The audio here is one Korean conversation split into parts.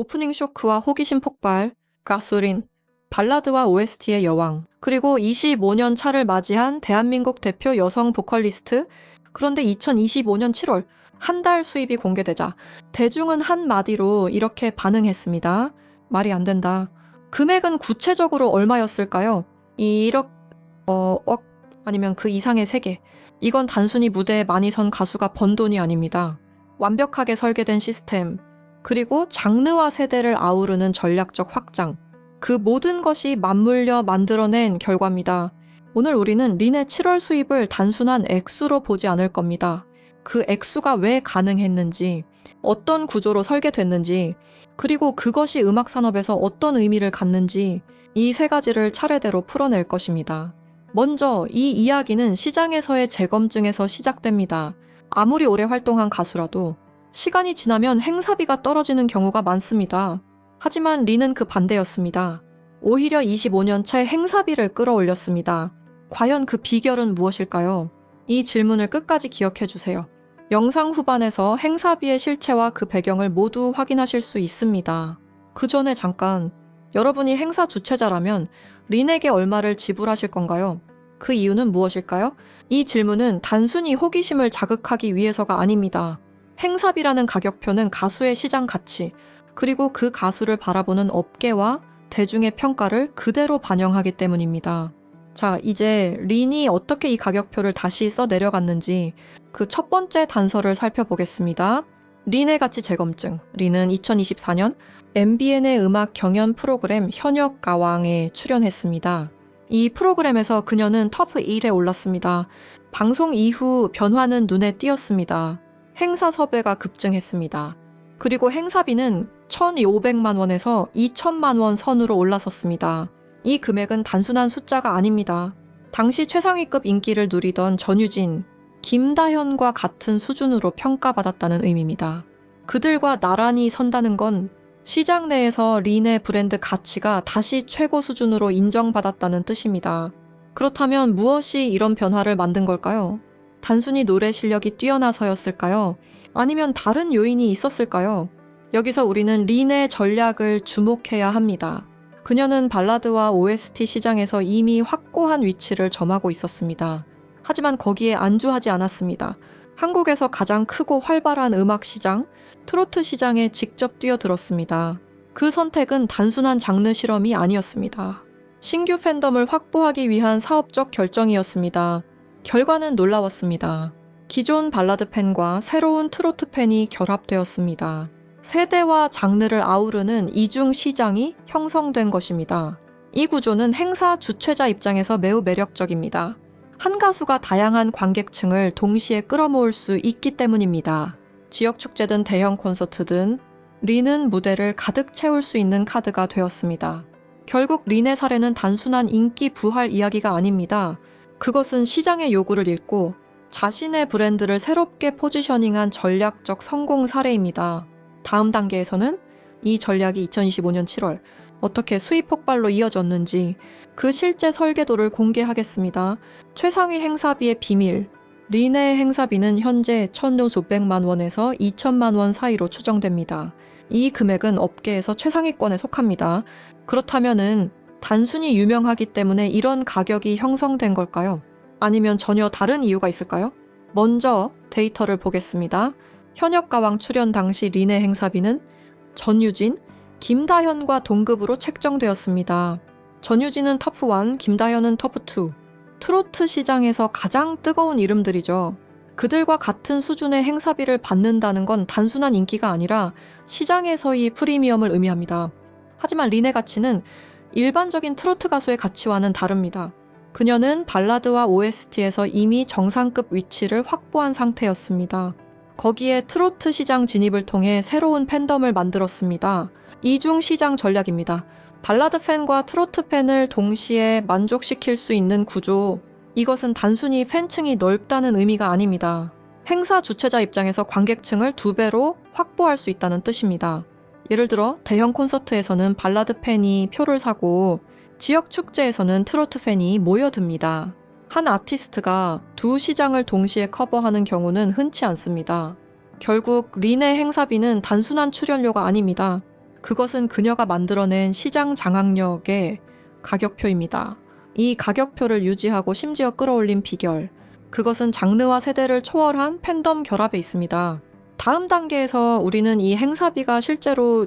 오프닝 쇼크와 호기심 폭발, 가수린, 발라드와 OST의 여왕, 그리고 25년 차를 맞이한 대한민국 대표 여성 보컬리스트. 그런데 2025년 7월 한 달 수입이 공개되자 대중은 한마디로 이렇게 반응했습니다. 말이 안 된다. 금액은 구체적으로 얼마였을까요? 1억, 어, 억, 아니면 그 이상의 세계. 이건 단순히 무대에 많이 선 가수가 번 돈이 아닙니다. 완벽하게 설계된 시스템, 그리고 장르와 세대를 아우르는 전략적 확장. 그 모든 것이 맞물려 만들어낸 결과입니다. 오늘 우리는 린의 7월 수입을 단순한 액수로 보지 않을 겁니다. 그 액수가 왜 가능했는지, 어떤 구조로 설계됐는지, 그리고 그것이 음악 산업에서 어떤 의미를 갖는지 이 세 가지를 차례대로 풀어낼 것입니다. 먼저 이 이야기는 시장에서의 재검증에서 시작됩니다. 아무리 오래 활동한 가수라도 시간이 지나면 행사비가 떨어지는 경우가 많습니다. 하지만 리는 그 반대였습니다. 오히려 25년 차에 행사비를 끌어올렸습니다. 과연 그 비결은 무엇일까요? 이 질문을 끝까지 기억해 주세요. 영상 후반에서 행사비의 실체와 그 배경을 모두 확인하실 수 있습니다. 그 전에 잠깐, 여러분이 행사 주최자라면 린에게 얼마를 지불하실 건가요? 그 이유는 무엇일까요? 이 질문은 단순히 호기심을 자극하기 위해서가 아닙니다. 행사비라는 가격표는 가수의 시장 가치, 그리고 그 가수를 바라보는 업계와 대중의 평가를 그대로 반영하기 때문입니다. 자, 이제 린이 어떻게 이 가격표를 다시 써 내려갔는지 그 첫 번째 단서를 살펴보겠습니다. 린의 가치 재검증. 린은 2024년 MBN의 음악 경연 프로그램 현역 가왕에 출연했습니다. 이 프로그램에서 그녀는 터프 1에 올랐습니다. 방송 이후 변화는 눈에 띄었습니다. 행사 섭외가 급증했습니다. 그리고 행사비는 1,500만 원에서 2천만 원 선으로 올라섰습니다. 이 금액은 단순한 숫자가 아닙니다. 당시 최상위급 인기를 누리던 전유진, 김다현과 같은 수준으로 평가받았다는 의미입니다. 그들과 나란히 선다는 건 시장 내에서 린의 브랜드 가치가 다시 최고 수준으로 인정받았다는 뜻입니다. 그렇다면 무엇이 이런 변화를 만든 걸까요? 단순히 노래 실력이 뛰어나서였을까요? 아니면 다른 요인이 있었을까요? 여기서 우리는 린의 전략을 주목해야 합니다. 그녀는 발라드와 OST 시장에서 이미 확고한 위치를 점하고 있었습니다. 하지만 거기에 안주하지 않았습니다. 한국에서 가장 크고 활발한 음악 시장, 트로트 시장에 직접 뛰어들었습니다. 그 선택은 단순한 장르 실험이 아니었습니다. 신규 팬덤을 확보하기 위한 사업적 결정이었습니다. 결과는 놀라웠습니다. 기존 발라드 팬과 새로운 트로트 팬이 결합되었습니다. 세대와 장르를 아우르는 이중 시장이 형성된 것입니다. 이 구조는 행사 주최자 입장에서 매우 매력적입니다. 한 가수가 다양한 관객층을 동시에 끌어모을 수 있기 때문입니다. 지역 축제든 대형 콘서트든 린은 무대를 가득 채울 수 있는 카드가 되었습니다. 결국 린의 사례는 단순한 인기 부활 이야기가 아닙니다. 그것은 시장의 요구를 읽고 자신의 브랜드를 새롭게 포지셔닝한 전략적 성공 사례입니다. 다음 단계에서는 이 전략이 2025년 7월 어떻게 수입 폭발로 이어졌는지 그 실제 설계도를 공개하겠습니다. 최상위 행사비의 비밀. 린의 행사비는 현재 1,500만 원에서 2천만 원 사이로 추정됩니다. 이 금액은 업계에서 최상위권에 속합니다. 그렇다면은 단순히 유명하기 때문에 이런 가격이 형성된 걸까요? 아니면 전혀 다른 이유가 있을까요? 먼저 데이터를 보겠습니다. 현역 가왕 출연 당시 린의 행사비는 전유진, 김다현과 동급으로 책정되었습니다. 전유진은 터프1, 김다현은 터프2. 트로트 시장에서 가장 뜨거운 이름들이죠. 그들과 같은 수준의 행사비를 받는다는 건 단순한 인기가 아니라 시장에서의 프리미엄을 의미합니다. 하지만 린의 가치는 일반적인 트로트 가수의 가치와는 다릅니다. 그녀는 발라드와 OST에서 이미 정상급 위치를 확보한 상태였습니다. 거기에 트로트 시장 진입을 통해 새로운 팬덤을 만들었습니다. 이중 시장 전략입니다. 발라드 팬과 트로트 팬을 동시에 만족시킬 수 있는 구조. 이것은 단순히 팬층이 넓다는 의미가 아닙니다. 행사 주최자 입장에서 관객층을 두 배로 확보할 수 있다는 뜻입니다. 예를 들어 대형 콘서트에서는 발라드 팬이 표를 사고 지역 축제에서는 트로트 팬이 모여듭니다. 한 아티스트가 두 시장을 동시에 커버하는 경우는 흔치 않습니다. 결국 린의 행사비는 단순한 출연료가 아닙니다. 그것은 그녀가 만들어낸 시장 장악력의 가격표입니다. 이 가격표를 유지하고 심지어 끌어올린 비결. 그것은 장르와 세대를 초월한 팬덤 결합에 있습니다. 다음 단계에서 우리는 이 행사비가 실제로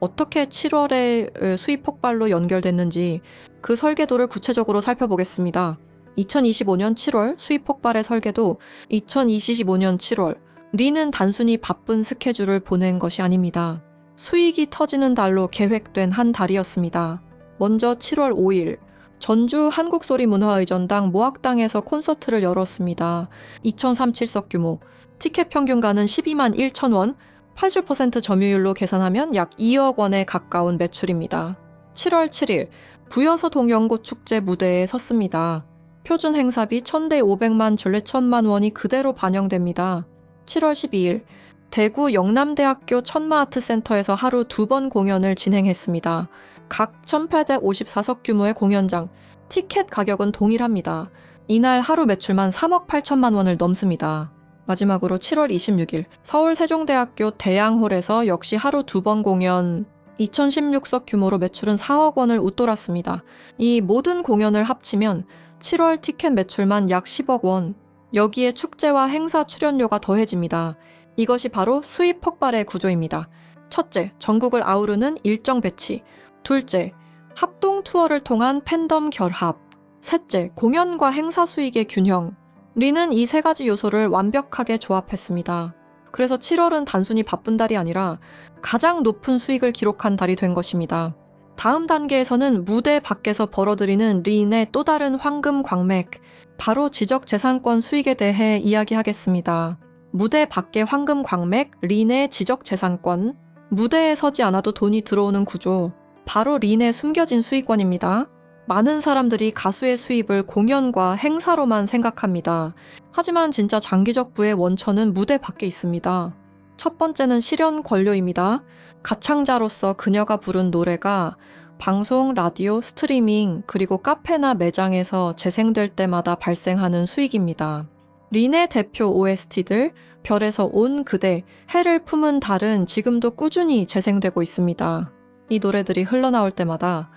어떻게 7월에 수입 폭발로 연결됐는지 그 설계도를 구체적으로 살펴보겠습니다. 2025년 7월 수입 폭발의 설계도 2025년 7월 리는 단순히 바쁜 스케줄을 보낸 것이 아닙니다. 수익이 터지는 달로 계획된 한 달이었습니다. 먼저 7월 5일 전주 한국소리문화의전당 모학당에서 콘서트를 열었습니다. 2037석 규모, 티켓 평균가는 12만 1천 원, 80% 점유율로 계산하면 약 2억 원에 가까운 매출입니다. 7월 7일 부여서 동연꽃 축제 무대에 섰습니다. 표준 행사비 1000대 500만 전례 1000만 원이 그대로 반영됩니다. 7월 12일 대구 영남대학교 천마아트센터에서 하루 두 번 공연을 진행했습니다. 각 1854석 규모의 공연장, 티켓 가격은 동일합니다. 이날 하루 매출만 3억 8천만 원을 넘습니다. 마지막으로 7월 26일 서울 세종대학교 대양홀에서 역시 하루 두 번 공연 2016석 규모로 매출은 4억 원을 웃돌았습니다. 이 모든 공연을 합치면 7월 티켓 매출만 약 10억 원. 여기에 축제와 행사 출연료가 더해집니다. 이것이 바로 수입 폭발의 구조입니다. 첫째, 전국을 아우르는 일정 배치. 둘째, 합동 투어를 통한 팬덤 결합. 셋째, 공연과 행사 수익의 균형. 리는 이 세 가지 요소를 완벽하게 조합했습니다. 그래서 7월은 단순히 바쁜 달이 아니라 가장 높은 수익을 기록한 달이 된 것입니다. 다음 단계에서는 무대 밖에서 벌어들이는 리인의 또 다른 황금 광맥, 바로 지적재산권 수익에 대해 이야기하겠습니다. 무대 밖의 황금 광맥, 린의 지적재산권, 무대에 서지 않아도 돈이 들어오는 구조, 바로 린의 숨겨진 수익권입니다. 많은 사람들이 가수의 수입을 공연과 행사로만 생각합니다. 하지만 진짜 장기적 부의 원천은 무대 밖에 있습니다. 첫 번째는 실현 권료입니다. 가창자로서 그녀가 부른 노래가 방송, 라디오, 스트리밍, 그리고 카페나 매장에서 재생될 때마다 발생하는 수익입니다. 린의 대표 OST들, 별에서 온 그대, 해를 품은 달은 지금도 꾸준히 재생되고 있습니다. 이 노래들이 흘러나올 때마다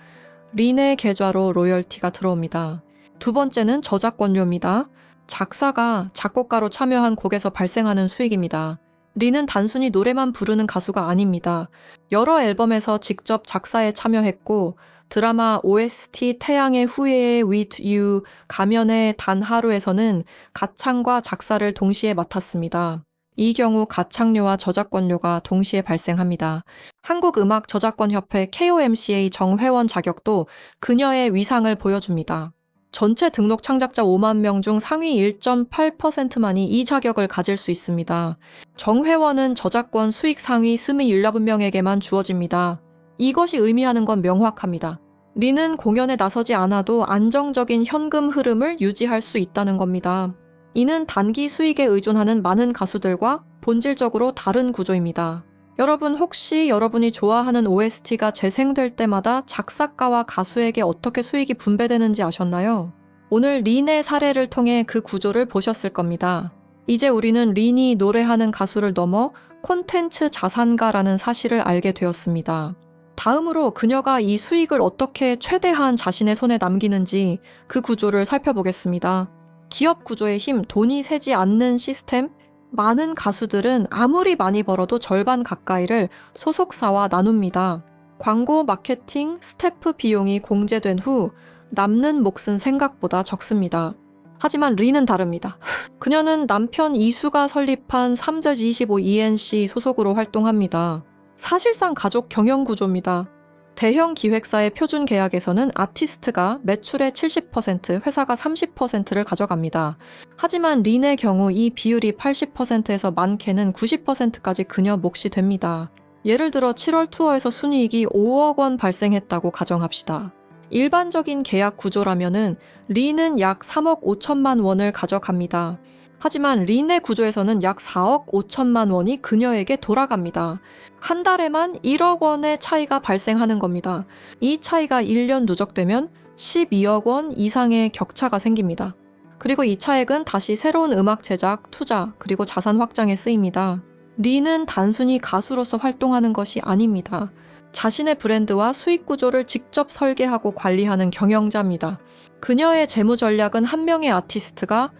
린의 계좌로 로열티가 들어옵니다. 두 번째는 저작권료입니다. 작사가 작곡가로 참여한 곡에서 발생하는 수익입니다. 린은 단순히 노래만 부르는 가수가 아닙니다. 여러 앨범에서 직접 작사에 참여했고 드라마 OST 태양의 후예의 With You 가면의 단 하루에서는 가창과 작사를 동시에 맡았습니다. 이 경우 가창료와 저작권료가 동시에 발생합니다. 한국음악저작권협회 KOMCA 정회원 자격도 그녀의 위상을 보여줍니다. 전체 등록 창작자 5만 명 중 상위 1.8%만이 이 자격을 가질 수 있습니다. 정회원은 저작권 수익 상위 27명에게만 주어집니다. 이것이 의미하는 건 명확합니다. 리는 공연에 나서지 않아도 안정적인 현금 흐름을 유지할 수 있다는 겁니다. 이는 단기 수익에 의존하는 많은 가수들과 본질적으로 다른 구조입니다. 여러분 혹시 여러분이 좋아하는 OST가 재생될 때마다 작사가와 가수에게 어떻게 수익이 분배되는지 아셨나요? 오늘 린의 사례를 통해 그 구조를 보셨을 겁니다. 이제 우리는 린이 노래하는 가수를 넘어 콘텐츠 자산가라는 사실을 알게 되었습니다. 다음으로 그녀가 이 수익을 어떻게 최대한 자신의 손에 남기는지 그 구조를 살펴보겠습니다. 기업 구조의 힘, 돈이 새지 않는 시스템, 많은 가수들은 아무리 많이 벌어도 절반 가까이를 소속사와 나눕니다. 광고, 마케팅, 스태프 비용이 공제된 후 남는 몫은 생각보다 적습니다. 하지만 리는 다릅니다. 그녀는 남편 이수가 설립한 3Z25 ENC 소속으로 활동합니다. 사실상 가족 경영 구조입니다. 대형 기획사의 표준 계약에서는 아티스트가 매출의 70%, 회사가 30%를 가져갑니다. 하지만 린의 경우 이 비율이 80%에서 많게는 90%까지 그녀 몫이 됩니다. 예를 들어 7월 투어에서 순이익이 5억 원 발생했다고 가정합시다. 일반적인 계약 구조라면은 린은 약 3억 5천만 원을 가져갑니다. 하지만 린의 구조에서는 약 4억 5천만 원이 그녀에게 돌아갑니다. 한 달에만 1억 원의 차이가 발생하는 겁니다. 이 차이가 1년 누적되면 12억 원 이상의 격차가 생깁니다. 그리고 이 차액은 다시 새로운 음악 제작, 투자, 그리고 자산 확장에 쓰입니다. 리는 단순히 가수로서 활동하는 것이 아닙니다. 자신의 브랜드와 수익 구조를 직접 설계하고 관리하는 경영자입니다. 그녀의 재무 전략은 한 명의 아티스트가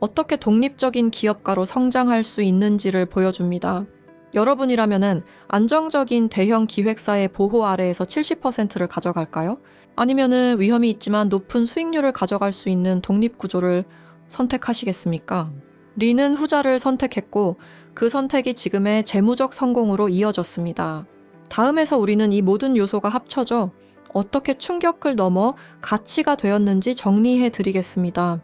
어떻게 독립적인 기업가로 성장할 수 있는지를 보여줍니다. 여러분이라면은 안정적인 대형 기획사의 보호 아래에서 70%를 가져갈까요? 아니면은 위험이 있지만 높은 수익률을 가져갈 수 있는 독립 구조를 선택하시겠습니까? 리는 후자를 선택했고 그 선택이 지금의 재무적 성공으로 이어졌습니다. 다음에서 우리는 이 모든 요소가 합쳐져 어떻게 충격을 넘어 가치가 되었는지 정리해 드리겠습니다.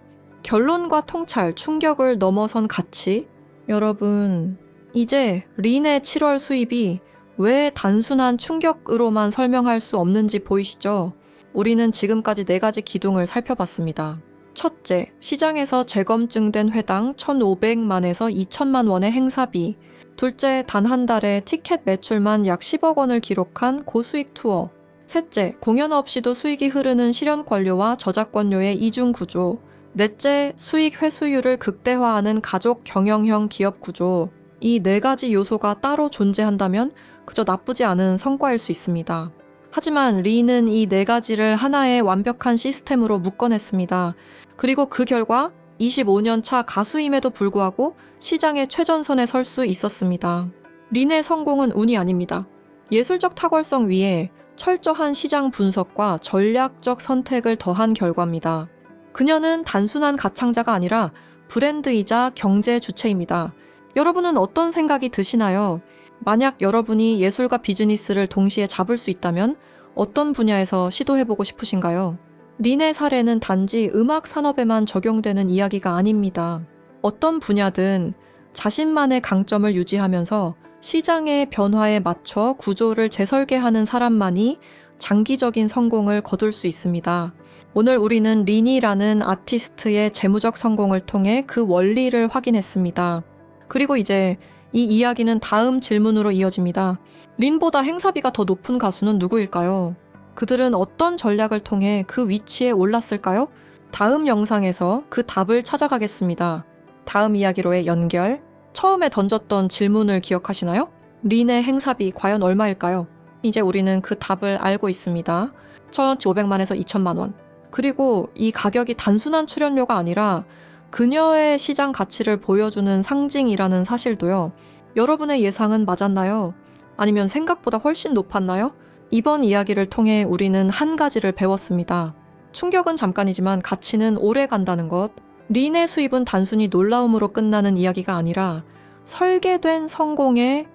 결론과 통찰, 충격을 넘어선 가치. 여러분, 이제 린의 7월 수입이 왜 단순한 충격으로만 설명할 수 없는지 보이시죠? 우리는 지금까지 네 가지 기둥을 살펴봤습니다. 첫째, 시장에서 재검증된 회당 1,500만에서 2천만 원의 행사비. 둘째, 단 한 달에 티켓 매출만 약 10억 원을 기록한 고수익 투어. 셋째, 공연 없이도 수익이 흐르는 실현 권료와 저작권료의 이중 구조. 넷째, 수익 회수율을 극대화하는 가족 경영형 기업 구조. 이 네 가지 요소가 따로 존재한다면 그저 나쁘지 않은 성과일 수 있습니다. 하지만 리는 이 네 가지를 하나의 완벽한 시스템으로 묶어냈습니다. 그리고 그 결과 25년 차 가수임에도 불구하고 시장의 최전선에 설 수 있었습니다. 린의 성공은 운이 아닙니다. 예술적 탁월성 위에 철저한 시장 분석과 전략적 선택을 더한 결과입니다. 그녀는 단순한 가창자가 아니라 브랜드이자 경제 주체입니다. 여러분은 어떤 생각이 드시나요? 만약 여러분이 예술과 비즈니스를 동시에 잡을 수 있다면 어떤 분야에서 시도해보고 싶으신가요? 린의 사례는 단지 음악 산업에만 적용되는 이야기가 아닙니다. 어떤 분야든 자신만의 강점을 유지하면서 시장의 변화에 맞춰 구조를 재설계하는 사람만이 장기적인 성공을 거둘 수 있습니다. 오늘 우리는 린이라는 아티스트의 재무적 성공을 통해 그 원리를 확인했습니다. 그리고 이제 이 이야기는 다음 질문으로 이어집니다. 린보다 행사비가 더 높은 가수는 누구일까요? 그들은 어떤 전략을 통해 그 위치에 올랐을까요? 다음 영상에서 그 답을 찾아가겠습니다. 다음 이야기로의 연결. 처음에 던졌던 질문을 기억하시나요? 린의 행사비 과연 얼마일까요? 이제 우리는 그 답을 알고 있습니다. 1,500만에서 2천만 원. 그리고 이 가격이 단순한 출연료가 아니라 그녀의 시장 가치를 보여주는 상징이라는 사실도요. 여러분의 예상은 맞았나요? 아니면 생각보다 훨씬 높았나요? 이번 이야기를 통해 우리는 한 가지를 배웠습니다. 충격은 잠깐이지만 가치는 오래 간다는 것. 린의 수입은 단순히 놀라움으로 끝나는 이야기가 아니라 설계된 성공의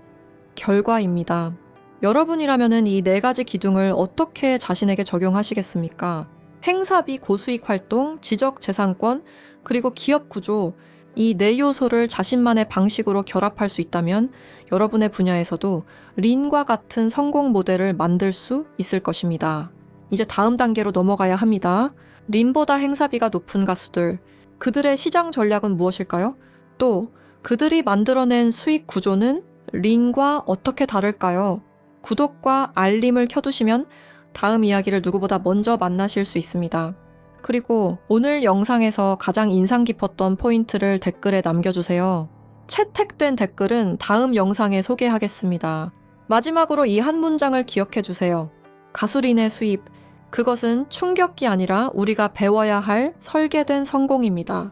결과입니다. 여러분이라면 이 네 가지 기둥을 어떻게 자신에게 적용하시겠습니까? 행사비, 고수익 활동, 지적 재산권, 그리고 기업 구조, 이 네 요소를 자신만의 방식으로 결합할 수 있다면 여러분의 분야에서도 린과 같은 성공 모델을 만들 수 있을 것입니다. 이제 다음 단계로 넘어가야 합니다. 린보다 행사비가 높은 가수들, 그들의 시장 전략은 무엇일까요? 또 그들이 만들어낸 수익 구조는 린과 어떻게 다를까요? 구독과 알림을 켜두시면 다음 이야기를 누구보다 먼저 만나실 수 있습니다. 그리고 오늘 영상에서 가장 인상 깊었던 포인트를 댓글에 남겨주세요. 채택된 댓글은 다음 영상에 소개하겠습니다. 마지막으로 이 한 문장을 기억해 주세요. 가수린의 수입. 그것은 충격이 아니라 우리가 배워야 할 설계된 성공입니다.